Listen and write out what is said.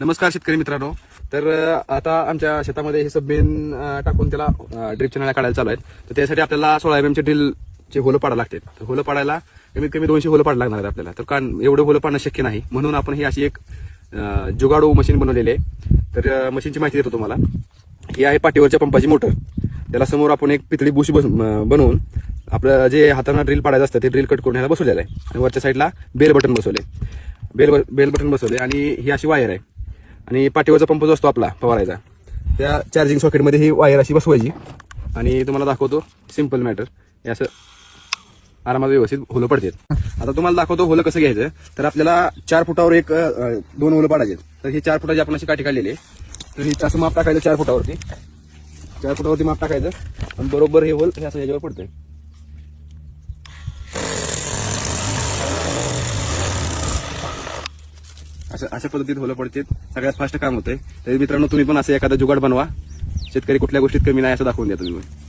नमस्कार शेतकरी मित्रांनो. तर आता आमच्या शेतामध्ये हे सबमेन टाकून त्याला ड्रिपच्या नळ्या काढायला चालू आहेत. तर त्यासाठी आपल्याला सोळा एम चे ड्रिलचे होलं पाडायला लागतात तर होलं पाडायला कमीत कमी दोनशे होलं पाडायला लागणार आहेत आपल्याला. तर कारण एवढं होलं पाडणं शक्य नाही. म्हणून आपण ही अशी एक जुगाडू मशीन बनवलेली आहे. तर मशीनची माहिती देतो तुम्हाला. ही आहे पाठीवरच्या पंपाची मोटर. त्याला समोर आपण एक पितळी बुश बनवून आपलं जे हाताना ड्रिल पाडायचं असतं ते ड्रिल कट करून ह्याला बसवलेलं आहे. आणि वरच्या साईडला बेल बटन बसवले बेल बेल बटन बसवले आणि ही अशी वायर आहे. आणि पाठीवरचा पंप जो असतो आपला फवारायचा त्या चार्जिंग सॉकेटमध्ये ही वायर अशी बसवायची. आणि तुम्हाला दाखवतो सिंपल मॅटर हे असं आरामात व्यवस्थित होलं पडते. आता तुम्हाला दाखवतो होलं कसं घ्यायचं. तर आपल्याला चार फुटावर एक दोन होलं पाडायचे तर ही चार फुटाची आपण अशी काठी काढलेली आहे. तर ही असं माप टाकायचं चार फुटावरती. चार फुटावरती माप टाकायचं. आणि बरोबर हे होल हे असं ह्याच्यावर पडतंय. असं अशा पद्धतीत होलं पडते. सगळ्यात फास्ट काम होतंय. तर मित्रांनो तुम्ही पण असं एखादा जुगाड बनवा. शेतकरी कुठल्या गोष्टीत कमी नाही असं दाखवून द्या तुम्ही.